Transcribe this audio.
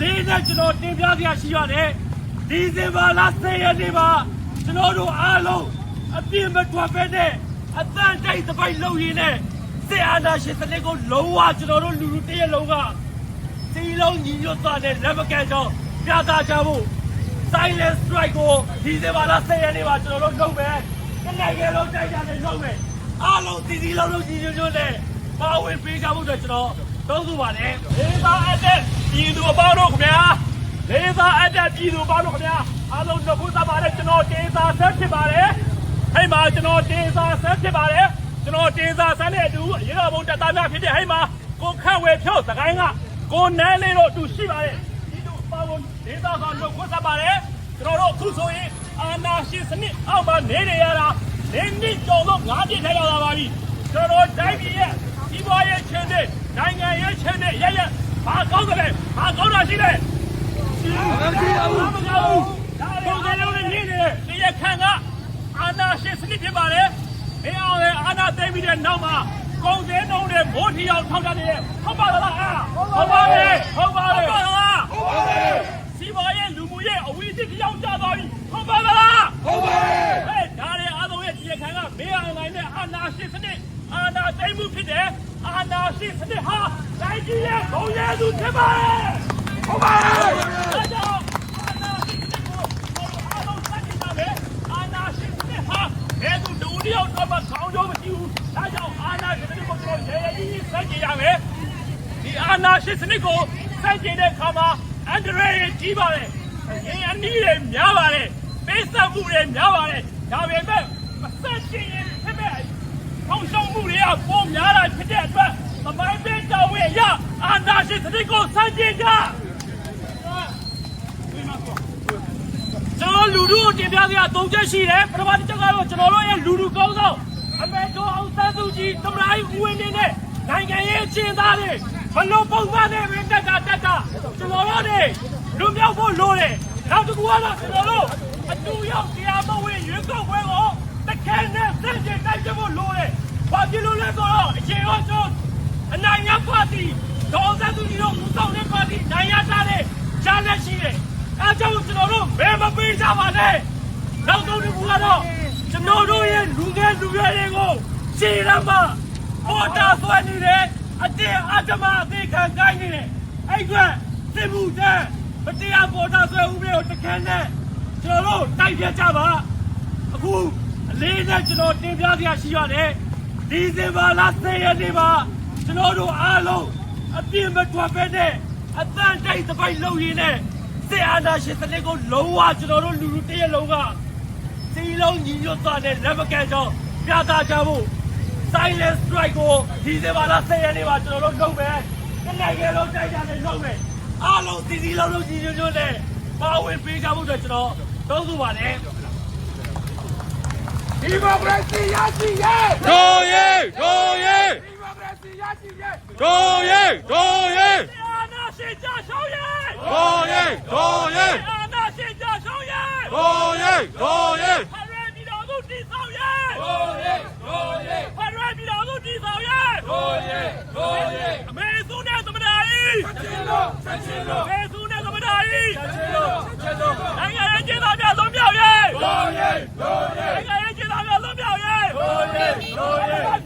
လေးနဲ့ကျွန်တော်တင်ပြစရာရှိရတယ်ဒီဇင်ဘာလ10ရက်နေ့မှာကျွန်တော်တို့အားလုံးအပြင်းမထွက်ပဲနဲ့အတန်တိုက်သပိုက်လုပ်ရင်းနဲ့စစ်အာဏာရှင်စနစ်ကိုလုံးဝကျွန်တော်တို့လူလူတရက်လုံးကစီလုံးညီညွတ်သွားတဲ့လက်မကန်ကြောင်းပြသကြဖို့ silent strike ကိုဒီဇင်ဘာလ10ရက်နေ့မှာကျွန်တော်တို့လုပ်မယ်။ဒီနိုင်ငံလုံးတိုက်ကြတယ်လုပ်မယ်။အားလုံးစီစီလုံးလုံးညီညွတ်ညွတ်နဲ့ပါဝင်ပေးကြဖို့အတွက်ကျွန်တော်တောင်းဆိုပါတယ်။လေးစားအပ်တဲ့ ပြည်သူအပေါင်းတို့ခင်ဗျာ။လေးစားအပ်တဲ့ပြည်သူအပေါင်းတို့ခင်ဗျာ။အားလုံးတို့ခုသပါတယ်ကျွန်တော်တင်စားဆက်ဖြစ်ပါတယ်။ဟိမှာကျွန်တော်တင်စားဆက်ဖြစ်ပါတယ်။ကျွန်တော်တင်စားဆက်တဲ့အတူရေတော်ဘုံတက်သားများဖြစ်တဲ့ဟိမှာကိုခန့်ဝေဖြုတ်စကိုင်းကကိုနန်းလေးတို့အတူရှိပါတယ်။ဒီတို့ပါဝင်ဒေသဆောင်တို့ခွတ်သပါတယ်။ကျွန်တော်တို့အခုဆိုရင်အာနာရှင်စနစ်အောက်မှာနေနေရတာနေနှစ်ကျော်လို့ငါးပြည့်ထဲရောက်လာပါပြီ။ကျွန်တော်တိုင်းပြည်ရဲ့ဒီဘွားရဲ့ချင်းတဲ့နိုင်ငံရဲ့ချင်းတဲ့ရရဘာကောင်း ကြလဲဘာကောင်းတာရှိလဲ။ဘာမရှိဘူး။ဘာမကောင်းဘူး။ဒါလည်းအားလုံးနေနေတယ်။ဒီရခန့်ကအာနာရှင်စနစ်ဖြစ်ပါတယ်။အဲအောင်လေအာနာသိမ်းပြီးတဲ့နောက်မှာကုန်စည်နှုန်းတွေမိုးထီအောင်ထောက်ကြတယ်ဟုတ်ပါလားအားဟုတ်ပါပြီဟုတ်ပါပြီဟုတ်ပါလားဟုတ်ပါပြီစီးပွားရေးလူမှုရေးအဝီးတစ်ကြောင်ကြသွားပြီဟုတ်ပါလားဟုတ်ပါပြီဟဲ့ဒါတွေအားလုံးရဲ့ဒီခံကမေးအောင်နိုင်တဲ့အာနာရှင်စနစ်အာနာသိမ်းမှုဖြစ်တယ်အာနာရှင်စနစ်ဟာတိုင်းပြည်ရဲ့ ဘုံရဲသူဖြစ်ပါတယ်ဟုတ်ပါပြီဒါကြောင့်အာနာရှင်စနစ်ကိုအားလုံးစတင်ပါမယ်အာနာရှင်စနစ်ဟာဘယ်သူတူတယောက်တော့မှခေါင်းကျိုးမရှိဘူးဒါကြောင့်အာနာရှင်စနစ်ကိုကျွန်တော်ရဲရဲကြီးကြီးစတင်ရမယ်ဒီအာနာရှင်စနစ်ကိုစိုက်ကျင်တဲ့အခါမှာအန်ဒရရဲ့ကြီးပါတယ်။အင်းအနည်းတွေများပါတယ်။ပေးဆက်မှုတွေများပါတယ်။ဒါပေမဲ့မဆက်ကျင်ရင်ဖြစ်တဲ့ထောင်ရှုံးမှုတွေကပုံများတာဖြစ်တဲ့အတွက်သမိုင်းပေးတော်ဝင် ရအာနာရှင်စနစ်ကိုစိုက်ကျင်ကြကျွန်တော်လူလူကိုတင်ပြစရာ၃ချက်ရှိတယ်ပထမတစ်ချက်ကတော့ကျွန်တော်တို့ရဲ့လူလူကောင်းဆောင်အမေတော်အောင်ဆန်းစုကြည်သမ္မတကြီးဦးဝင်းမြင့်နဲ့နိုင်ငံရေးအကျဉ်းသားတွေဘလို့ပုံစံနဲ့ပဲတက်တာတက်တာကျွန်တော်တို့တွေလူမြောက်ဖို့လိုတယ်နောက်တစ်ခုကတော့ကျွန်တော်တို့အတူရောက်တရားမဝင်ရွေးကောက်ပွဲကိုတခဲနဲ့စင်ကြင်တိုက်ကြဖို့လိုတယ်ဘာဖြစ်လို့လဲဆိုတော့အချိန်ဟောကျွန်တော်အနိုင်ရပါတီ ဒေါ်စန်းစုကြည်တို့ဦးဆောင်တဲ့ပါတီနိုင်ရတာတဲ့ချားလက်ရှိတယ်အဲကြောင့်ကျွန်တော်တို့ဘယ်မပေးကြပါနဲ့နောက်ဆုံးတစ်ခုကတော့ကျွန်တော်တို့ရဲ့လူငယ်လူရွယ်တွေကိုရှင်းရမှာပေါ်တာဆွဲနေတယ်အတင်းအဓမ္မအသေးခံကိုင်းနေတယ်အဲ့ကွစစ်မှုတဲ့မတရားပေါ်တာဆွဲဦးမျိုးတခဲနဲ့ကျွန်တော်တို့တိုက်ပြကြပါအခုအလေးနဲ့ကျွန်တော်တင်ပြစရာရှိရတယ်ဒီဇင်ဘာလ10ရက်နေ့မှာကျွန်တော်တို့အားလုံး အပြင်းမထွက်ပဲနဲ့အတန်တိုက်သပိုက်လုပ်ရင်းနဲ့စစ်အာဏာရှင်စနစ်ကိုလုံးဝကျွန်တော်တို့လူလူတရက်လုံးကစီလုံးညီညွတ်သွားတဲ့လက်မကန်ကြောင်းပြသကြဖို့ silent strike ကိုဒီဇင်ဘာလ10ရက်နေ့မှာကျွန်တော်တို့လုပ်မယ်။ဒီနိုင်ငံလုံးတိုက်ကြတယ်လုပ်မယ်။အားလုံးစီစီလုံးလုံးညီညွတ်ညွတ်နဲ့ပါဝင်ပေးကြဖို့အတွက်ကျွန်တော်တောင်းဆိုပါတယ်။ဒီမိုကရေစီရရှိရဲ့တို့ရဲတို့ရဲဒီမို ကရေစီရရှိရဲ့တို့ရဲတို့ရဲအာနာရှင်ကြရှောင်းရဲ့တို့ရဲတို့ရဲအာနာရှင်ကြရှောင်းရဲ့တို့ရဲတို့ရဲဖရယ်ပြည်တော်စုတည်ဆောက်ရဲ့တို့ရဲ့တို့ရဲ့ဖရယ်ပြည်တော်စုတ